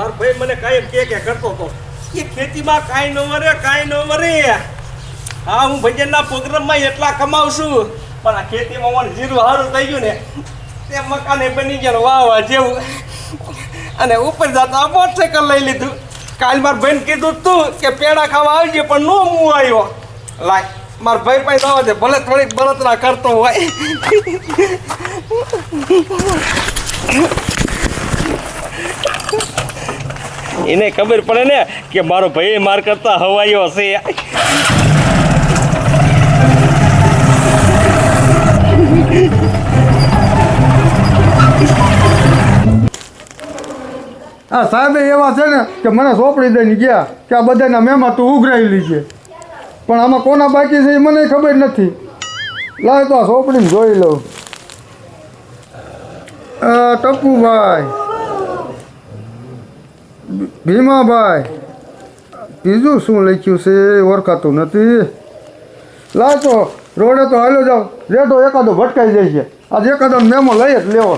મારો ભાઈ મને કાયમ કે કે કરતો હતો એ ખેતીમાં કાંઈ ન મરે કાંઈ ન મરે હા, હું ભજનના પ્રોગ્રામમાં એટલા કમાઉં છું પણ આ ખેતીમાં મને જીરું સારું થઈ ગયું ને, તે મકાને બની ગયા વાહ વાહ જેવું. અને ઉપર જતા મોટરસાઇકલ લઈ લીધું. કાલ મારા ભાઈને કીધું તું કે પેડા ખાવા આવજે, પણ નો હું આવ્યો. લાય, માર ભાઈ પાસે આવે છે, ભલે થોડીક બળતરા કરતો હોય. એને ખબર પડે ને કે મારો ભાઈ માર કરતા હવાયો હશે આ સાહેબ એવા છે ને કે મને સોંપડી દઈને ગયા કે આ બધાના મેમાં તું ઉઘરાયેલી છે. પણ આમાં કોના બાકી છે એ મને ખબર નથી. લાય તો આ સોંપડીને જોઈ લઉં. ટપુભાઈ ભીમાભાઈ બીજું શું લખ્યું છે ઓળખાતું નથી લાચો રોડે તો હાલો જાઓ રેટો એકાદો ભટકાઈ જાય છે આજે એકાદો મેમો લઈ જ લેવો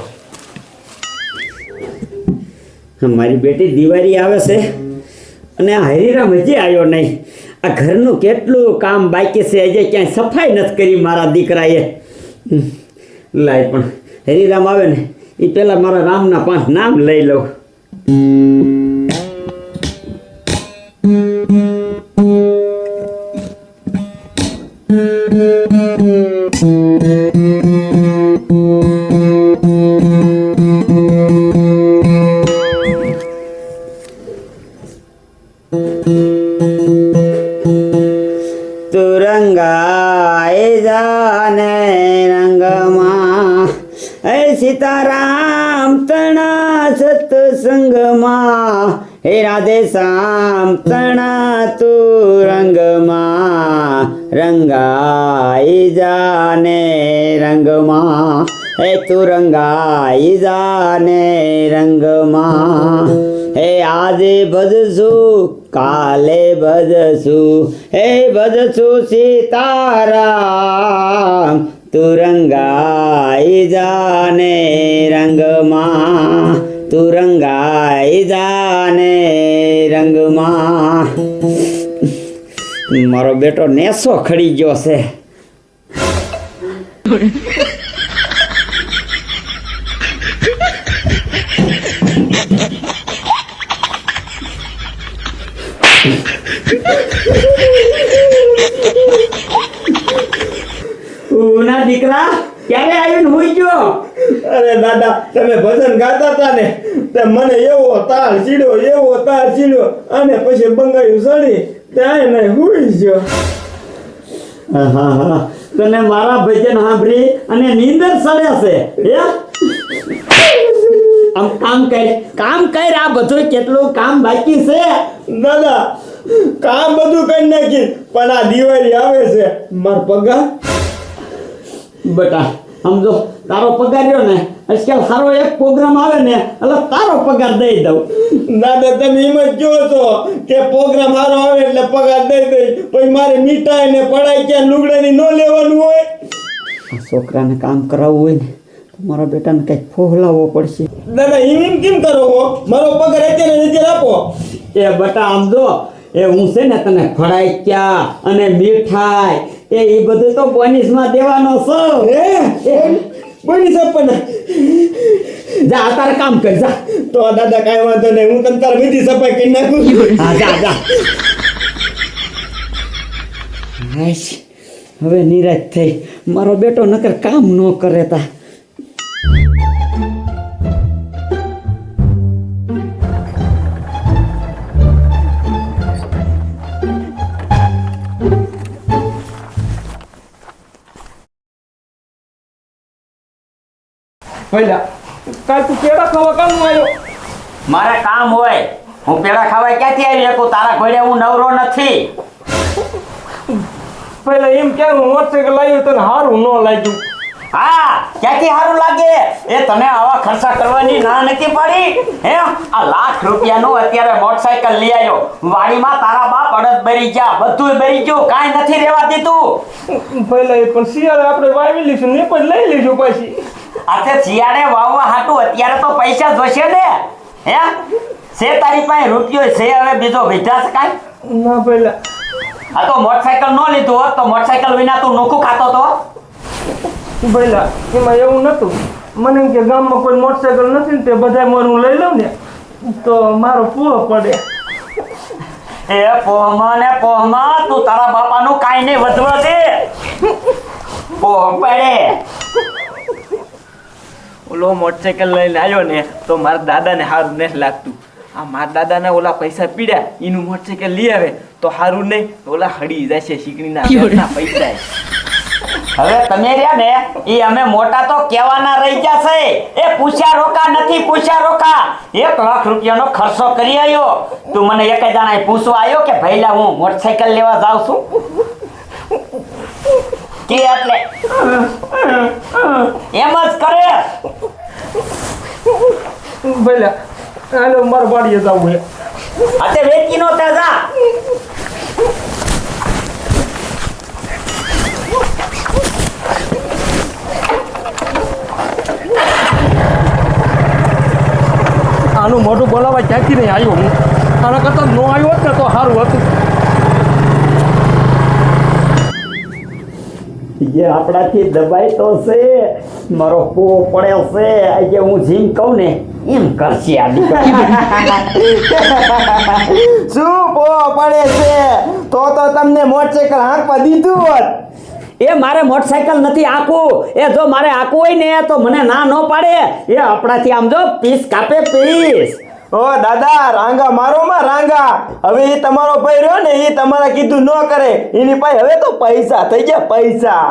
મારી બેટી દિવાળી આવે છે અને આ હરિરામ હજી આવ્યો નહીં. આ ઘરનું કેટલું કામ બાકી છે, હજી ક્યાંય સફાઈ નથી કરી મારા દીકરાએ. લાય પણ, હરિરામ આવે ને એ પહેલાં મારા રામના પાંચ નામ લઈ લઉં. તણા તુરંગમાં રંગાઈ જાને રંગમાં. હે તુરંગાઈ જાને રંગમાં. હે આજે ભજશું, કાલે ભજશું. હે ભજશું સીતારામ, તુરંગાઈ જાને રંગમાં. તુરંગાઈ જાને રંગમાં. મારો બેટો નેસો ખડી ગયો છે. દીકરા ક્યારે આવીને હોઈ ગયો? અરે દાદા તમે ભજન ગાતા હતા ને તે મને એવો તાળ ચીડ્યો એવો તાળ ચીડ્યો અને પછી બંગાયું ચડી ત્યાં ને હુઈ ગયો. હા હા તને મારા ભજન સાંભળી અને નીંદર સડે છે હે? આમ કામ કર કામ કર આ બધું કેટલું કામ બાકી છે? દાદા કામ બધું કરી નાખી પણ આ દિવાળી આવે છે માર પગાર. બેટા સમજો તારો પગાર રહ્યો ને આજકાલ સારો એક પ્રોગ્રામ આવે ને એટલે તારો પગાર દઈ દઉં. દાદા તમે એમ જ કહો છો કે પ્રોગ્રામ સારો આવે એટલે પગાર દઈ દઈ. પછી મારે મીઠાઈ ને પડાઈ ક્યાં લુગડાની ન લેવાનું હોય? છોકરાને કામ કરાવવું હોય ને મારા બેટાને કંઈક ફોહલાવવો પડશે. દાદા એમ એમ કેમ કરો મારો પગાર અત્યારે અત્યારે આપો એ બટા આમ જો એ હું છે ને તને ફળાઈક્યા અને મીઠાઈ એ ઈ બધું તો બોનસમાં દેવાનો છો. હે? બની પણ જા તારે કામ કર જા. તો દાદા કાંઈ વાંધો નહીં હું તને તાર વિધિ સફાઈ કરી નાખું હા જા જા. હવે નિરાશ થઈ. મારો બેટો નકર કામ ન કરે તા. પહેલા કાલ તું પેડા ખાવા કામ આવ્યો? મારે કામ હોય. હું પેલા ખાવા ક્યાંથી આવી શકું? તારા ઘોડે હું નવરો નથી. પહેલા એમ કે હું મોટરસાઇકલ લાવ્યો તને હારું ન લાગ્યું? હા ક્યાંથી સારું લાગે? એ તને આવા ખર્ચા કરવાની ના નથી પડી. હે? આ લાખ રૂપિયાનું અત્યારે મોટરસાયકલ લઈ આવ્યો. વાડીમાં તારા બાપ અડદ ભરી ગયા બધું ભરી ગયું. કાંઈ નથી રહેવા દીધું. એ પણ શિયાળે આપણે વાવી લઈશું ને પણ લઈ લઈશું પછી. આજે શિયાળે વાવવા હાટું અત્યારે તો પૈસા જોશે ને. હે? છે તારી પાસે રૂપિયો છે હવે બીજો વિધા શકાય? ના પેલા. આ તો મોટરસાયકલ નો લીધું હોત તો મોટરસાયકલ વિના તું નોખું ખાતો તો? પેલા એમાં એવું નતું. મને કે ગામમાં કોઈ મોટરસાયકલ નથી ને તે બધા હું લઈ લઉં ને તો મારો પૂરો પડે. એ પોહમાં ને પોહમાં તું તારા બાપાનું કાંઈ નહીં વધવા દે. પોહ પડે. ઓલો મોટરસાઇકલ લઈને આવ્યો ને તો મારા દાદાને સારું નથી લાગતું. આ મારા દાદાને ઓલા પૈસા પીડ્યા એનું મોટરસાઇકલ લઈ આવે તો સારું નહીં ઓલા હડી જશે શીકણીના પૈસા. હવે તમે રહ્યા ને એ અમે મોટા તો કહેવાના રહી ગયા છે. એ પૂછ્યા રોકા નથી પૂછ્યા રોકા. એક લાખ રૂપિયાનો ખર્ચો કરી આવ્યો તું મને એક જણા પૂછવા આવ્યો કે ભાઈલા હું મોટરસાઇકલ લેવા જાઉં છું? કે એટલે. એમ જ કરે. પેલા હાલો મારા વાડીએ જવું છે અતે વેચી નો તાજા આનું મોઢું બોલાવા ક્યાંથી નહીં આવ્યો હું? આના કરતાં નો આવ્યો હોત ને તો સારું હતું. જે આપણાથી દબાઈ તો છે મારો પો પડ્યો છે. આજે હું જીમ કહું ને એમ કરશે આ દીકરો શું પો પડે છે? તો તો તમને મોટરસાયકલ હાંકવા દીધું હોત. એ મારે મોટરસાયકલ નથી આકવું એ જો મારે આકવું હોય ને તો મને ના ન પાડે. એ આપણાથી આમ જો પીસ કાપે પીસ. ઓ દાદા રાંગા મારો માં રાંગા. હવે એ તમારો ભાઈ રહ્યો ને એ તમારા કીધું ન કરે. એની પાસે હવે તો પૈસા થઈ ગયા પૈસા.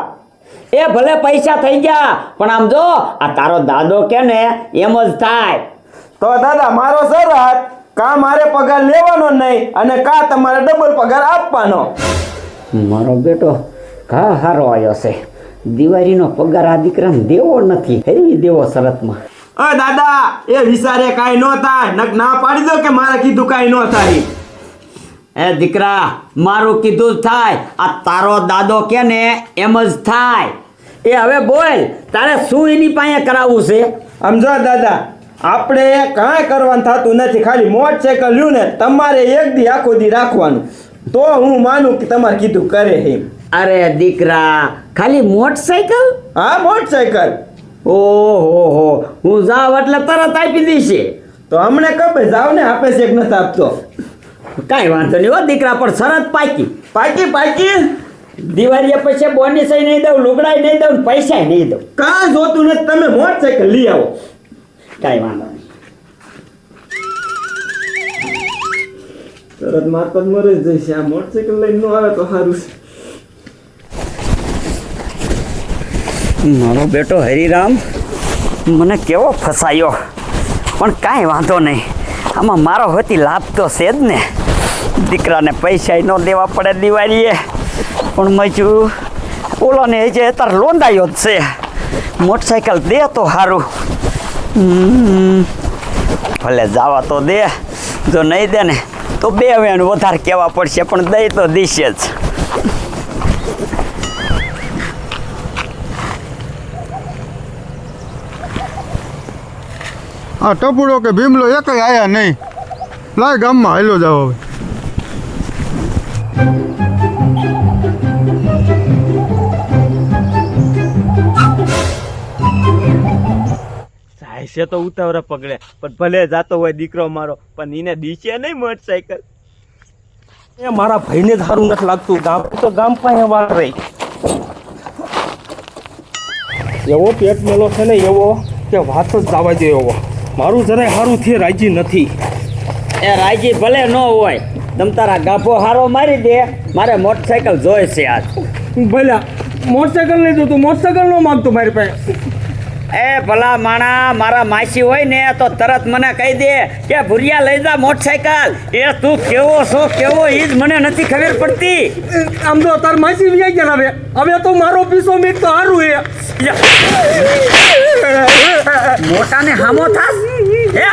એ ભલે પૈસા થઈ ગયા પણ આમ જો આ તારો દાદો કે ને એમ જ થાય. તો દાદા મારો શરત કા મારે પગાર લેવાનો નહીં અને કા તમારે ડબલ પગાર આપવાનો? મારો બેટો ઘા હારો આવ્યો છે. દિવાળીનો પગાર આ દીકરાને દેવો નથી. ફેરવી દેવો શરતમાં અ દાદા એ વિચારે કાંઈ ન થાય. નક ના પાડી દો કે મારે કીધું કાંઈ ન થાય. એ દીકરા મારું કીધું થાય. આ તારો દાદો કે ને એમ જ થાય. એ હવે બોલ તારે શું એની પાસે કરાવવું છે? સમજો દાદા આપણે કાંઈ કરવાનું થતું નથી ખાલી મોટરસાયકલ લ્યું ને તમારે એક દી આખો દી રાખવાનું. તો હું માનું કે તમારે કીધું કરે એમ. અરે દીકરા ખાલી મોટરસાયકલ હા મોટરસાયકલ ઓહો હો હું જાવ એટલે તરત આપી દઈશ. તો અમને ખબર જાવ ને આપે છે કે નથી આપતો. કાંઈ વાંધો નહીં હો દીકરા પણ શરત પાકી. પાકી પાકી? દિવાળીએ પછી બોની સહી નહીં દઉં લુગડાય નહીં દઉં પૈસા નહીં દઉં. કાં જોતું નથી તમે મોટરસાયકલ લઈ આવો. કાંઈ વાંધો નહીં. તરત મારતો જ મરી જઈશ આ મોટરસાયકલ લઈને ન આવે તો સારું છે. મારો બેટો હરિરામ મને કેવો ફસાયો પણ કાંઈ વાંધો નહીં. આમાં મારો હતી લાભ તો છે જ ને. દીકરાને પૈસા ન દેવા પડે દિવાળીએ. પણ મજુ, ઓલોને એ જે અત્યારે લોંદાયો જ છે. મોટરસાયકલ દે તો સારું ભલે જવા તો દે, જો નહીં દે ને, તો બે વેણ વધારે કહેવા પડશે, પણ દઈ તો દેશે જ. આ ટપુડો કે ભીમલો એક આયા નહીં. લાય ગામમાં હાલ્યો જાવ હવે. છે તો ઉતાવળે પકડે. પણ ભલે જાતો હોય દીકરો મારો પણ એને દીચે નહીં મોટરસાયકલ એ મારા ભાઈને જ સારું નથી લાગતું. ગામ તો ગામ પાસે વાત રહી. એવો પેટ મેલો છે ને એવો કે વાત જ જવા દે એવો મારું જરાય સારું છે રાજી નથી. એ રાજી ભલે ન હોય તમ તારા ગાભો હારો મારી દે. મારે મોટરસાયકલ જોઈ છે આજ. ભલે. મોટરસાયકલ નહીં જોતું. મોટરસાયકલ ન માગતું મારી પાસે. એ ભલા માણા મારા માસી હોય ને તો તરત મને કહી દે કે ભુરિયા લઈ જા મોટરસાયકલ. એ તું કેવો છો કેવો એ જ મને નથી ખબર પડતી. આમ તો તાર માસી વ્યાઈ ગયા હવે. હવે તો મારો પીસો મીટ તો સારું એ મોટાને હામો થાસ. હે?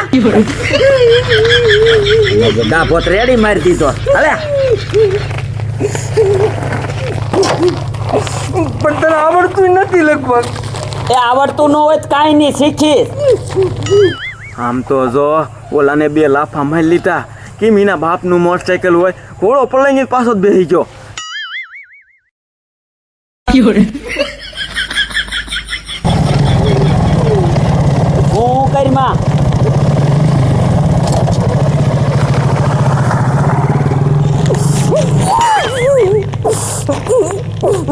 ગાભો રેડી મારી દીધો. અલે પણ તને આવડતું નથી લગભગ. એ આવડતું ન હોય તો કાંઈ નહીં શીખીશ. આમ તો જો ઓલાને બે લાફા મારી લીધા. કેમ એના બાપનું મોટરસાયકલ હોય? ઘોડો પલાઈને પાછો જ બેસી ગયો. હું કરીમાં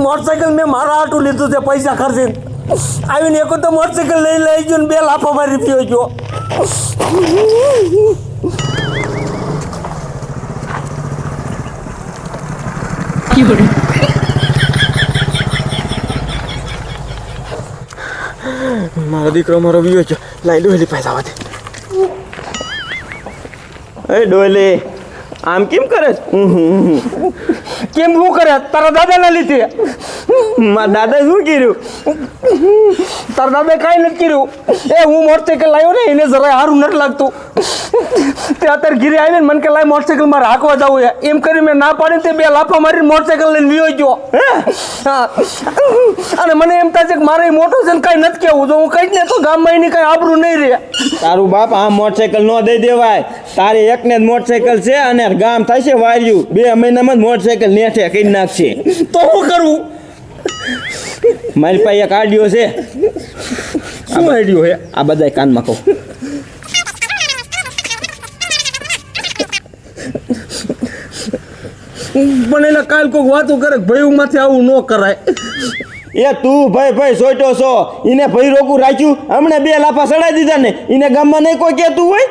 મોટરસાયકલ મેં મારા આટું લીધું છે પૈસા ખર્ચીને. આવીને એક તો મોટરસાઇકલ લઈ લઈ ગયો ને બે લાફો મારી પીયો ગયો. મારો દીકરો મારો વિયો છે. લાઈ ડોલી પૈસા વાત એ ડોલે આમ કેમ કરે ઉહ, ઉહ. કેમ શું કરે? તારા દાદાના લીધે. મારા દાદા શું કર્યું? તારા દાદાએ કાંઈ નથી કર્યું. એ હું મોટરસાઇકલ લાવ્યો ને, એને જરાય સારું નથી લાગતું. તે અત્યારે ઘીરે આવીને મને કે, લાય મોટરસાયકલ મારે હાંકવા જવું છે. એમ કરી મેં ના પાડીને તે બે લાફા મારીને મોટરસાયકલ લઈને વિયો ગયો. હા? અને મને એમ થાય છે કે મારે મોટો છે ને કાંઈ નથી કહેવું. જો હું કહીશ ને તો ગામમાં એની કાંઈ આબરું નહીં રહે. તારું બાપ આ મોટરસાઇકલ ન દઈ દેવાય. તારે એકને જ મોટરસાયકલ છે અને ગામ થાય છે વાર્યું. બે મહિનામાં જ મોટરસાયકલ નેઠે કરી નાખશે તો શું કરવું મારી પાસે એક આડિયો છે. શું આડિયો હે આ બધા કાનમાં કહું. પણ એના કાલ કોઈક વાતો કરે ભાઈ હું માથે આવું ન કરાય. એ તું ભાઈ ભાઈ સોઈટો છો. એને ભાઈ રોકું રાખ્યું. હમણાં બે લાફા સડાઈ દીધા ને. એને ગામમાં નહીં કોઈ કહેતું હોય?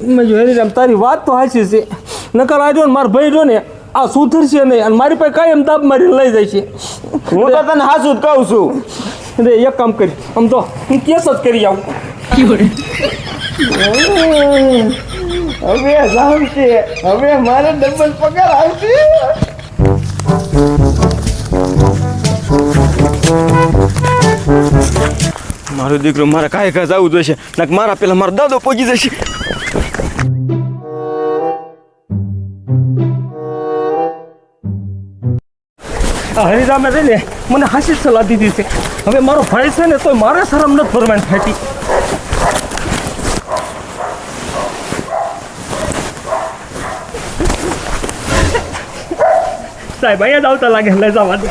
મેં જોઈ રામ તારી વાત તો હાચી છે. નકર આજો ને મારો ભાઈ જો ને આ સુધરશે નહીં અને મારી પાસે કાયમ દાબ મારીને લઈ જાય છે હું તો તને હાસુ જ કહું છું. રે એક કામ કરી આમ તો હું કેસ જ કરી આવું. હવે આવશે. હવે મારે ડબલ પગાર આવશે. મારો દીકરો મારે કાંઈ કાંઈ જવું જોઈશે ને મારા પેલા મારા દાદો પહોંચી જશે. હરિરામે છે ને મને હાસી સલાહ દીધી છે. હવે મારો ભાઈ છે ને તોય મારે શરમ નથી ભરવાની થતી સાહેબ અહીંયા જ આવતા લાગે લઈ જવા દે.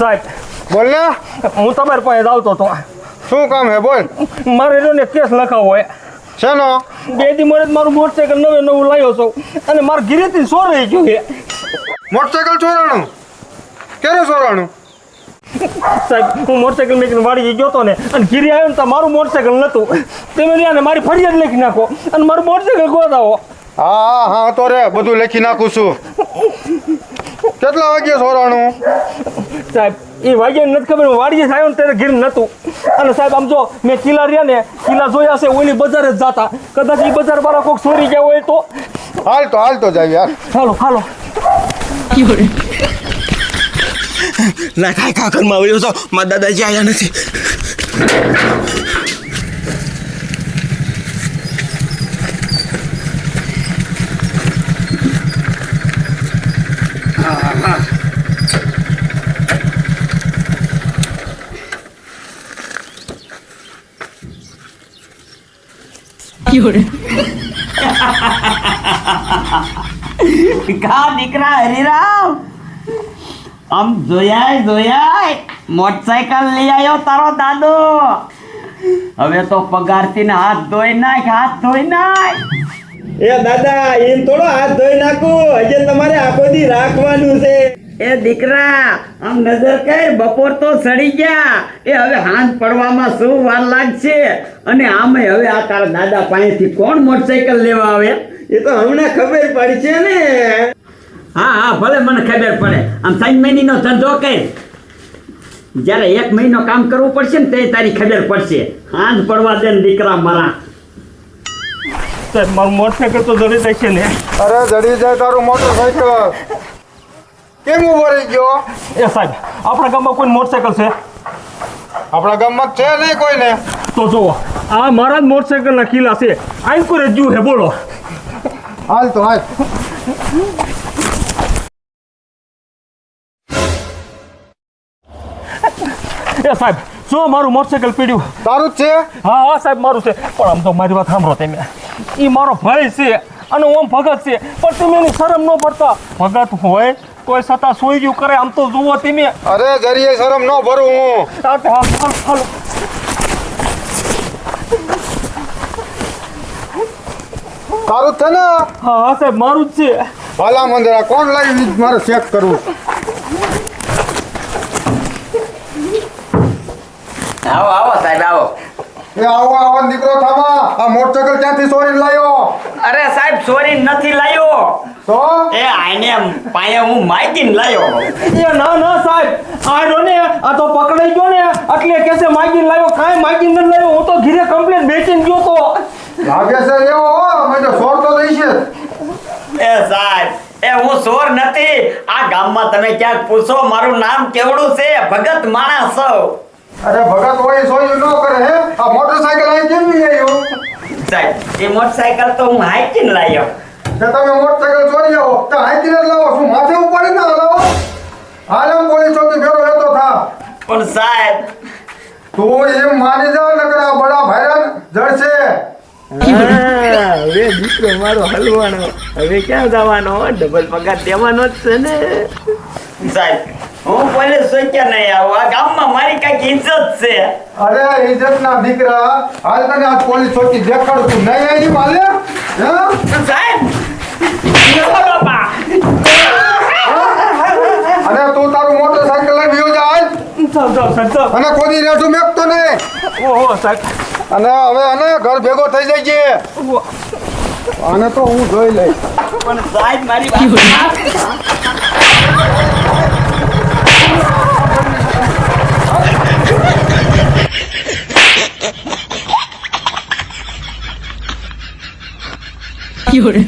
સાહેબ બોલ ને. હું તમારી પાસે આવતો હતો. શું કામ હે બોલ. મારે એનો ને કેસ લખાવો હોય શેનો? બે દી જ મારું મોટરસાયકલ નવે નવું લાવ્યો છું. અને મારા ઘીરેથી સો રહી ગયું મોટરસાયકલ ચોરાણું ક્યારે ચોરાણું સાહેબ હું મોટરસાયકલ મેકીને વાડી ગયો હતો ને અને ઘીરી આવ્યો ને તો મારું મોટરસાયકલ નહોતું. તમે ત્યાં ને મારી ફરિયાદ લખી નાખો અને મારું મોટરસાયકલ ગોતાવો. હા હા તો રે બધું લખી નાખું છું. કેટલા વાગ્યે ચોરાણું સાહેબ એ વાગ્યા નથી ખબર વાડીએ આવ્યો ને ત્યારે ઘીર નહોતું. અને સાહેબ આમ જો મેં કિલ્લા રહ્યા ને કિલ્લા જોયા છે ઓલી બજાર જ જતા. કદાચ એ બજાર વાળા કોઈક ચોરી ગયા હોય તો? હાલ તો હાલ તો જાય યાર હાલો હાલો. ના કાંઈ કાં ઘરમાં આવ્યો છો મારા દાદાજી આવ્યા નથી કા દીકરા હરિરામ. આમ જોયાય જોયાય મોટરસાયકલ લઈ આવ્યો તારો દાદો. હવે તો પગારથી ને હાથ ધોઈ નાખ હાથ ધોઈ નાખ. એ દાદા એમ થોડો હાથ ધોઈ નાખું. હજે તમારે આખો દી રાખવાનું છે. એ દીકરા આમ નજર કઈ બપોર તો સડી ગયા. એ હવે હાથ પડવામાં શું વાર લાગશે? અને આમે હવે આ તારા દાદા પાસેથી કોણ મોટરસાયકલ લેવા આવે? એ તો હમણાં ખબર પડી છે ને. હા હા ભલે મને ખબર પડે. આમ ત્રણ મહિનાનો ધંધો કર. જ્યારે એક મહિનો કામ કરવું પડશે ને તે તારી ખબર પડશે. હાંજ પડવા દે ને દીકરા મારા. સાહેબ મારું મોટરસાયકલ તો જડી જાય છે ને. અરે જડી જાય તારું મોટરસાયકલ કેમ ઊભો રહી ગયો? એ સાહેબ આપણા ગામમાં કોઈ મોટરસાયકલ છે? આપણા ગામમાં છે નહીં કોઈને? તો જુઓ આ મારા જ મોટરસાયકલના કિલ્લા છે. આઈ કોઈ રજ્જુ હે બોલો. હાલ તો હાલ. એ સાહેબ જો મારું મોટરસાયકલ પીડ્યું. તારું જ છે? હા હા સાહેબ મારું છે. પણ આમ તો મારી વાત સાંભળો તમે. એ મારો ભાઈ છે અને ઓમ ભગત છે. પણ તમે એની શરમ ન ભરતા ભગત હોય તોય છતાં સોઈ ગયું કરે. આમ તો જુઓ તમે. અરે જરીએ શરમ ન ભરું હું. હાલ હાલ. તારું છે ને? હા હા સાહેબ મારું જ છે. ભાલા મંદિર કોણ લાવી મારે ચેક કરવું? આવો આવો સાહેબ આવો. એ આવો આવો દીકરો થામા આ મોટરસાયકલ ક્યાંથી ચોરીને લાવ્યો અરે સાહેબ નથી લાયો. તો? એ આને પાયે હું માગીને લાયો. એ ના ના સાહેબ આ ને આ તો પકડાઈ ગયો ને એટલે કેસે માગીને લાયો કાઈ માગીને ન લાયો હું તો ઘરે કમ્પ્લેન બેચીને ગયો તો. લાગે છે એવો હો તો સોર તો દઈ છે. એ સાહેબ એ હું ચોર નથી. આ ગામમાં તમે ક્યાંક પૂછો મારું નામ કેવડું છે? ભગત માણસ અરે ભગત હોય સોયું ન કરે હે? આ મોટરસાયકલ અહીં કેમ નહીં આવ્યો? સાહેબ. એ મોટરસાયકલ તો હું હાઈકીને લાવ્યો તો તમે મોટરસાયકલ ચોરી આવો. તો હાઈકીને જ લાવો. શું માથે ઉપાડી ના લાવો? હાલમ પોલીસ ચોકી ફેરો લેતો થા. પણ સાહેબ તું એમ માની જા નકરા બડા ભાઈરાન જડશે. હવે દીકરો મારો હલવાનો. હવે ક્યાં જવાનો? ડબલ પગાર દેવાનો જ છે ને. સાહેબ હું પોલીસ સોચ્યા નહીં આવું. આ ગામમાં મારી કંઈક ઇજ્જત છે. અરે ઇજ્જત ના દીકરા હાલ તને આ પોલીસ ચોકી દેખાડું તું નહીં આવી માલે? સાહેબ અરે અને તું તારું મોટરસાયકલ લઈને વિયો જા આજ ચાલ અને કોની રેઠું મેકતો નહીં. ઓહો સાહેબ. અને હવે અને ઘર ભેગો થઈ જાય છે. આને તો હું જોઈ લઈશ. પણ સાહેબ મારી વાત 有人，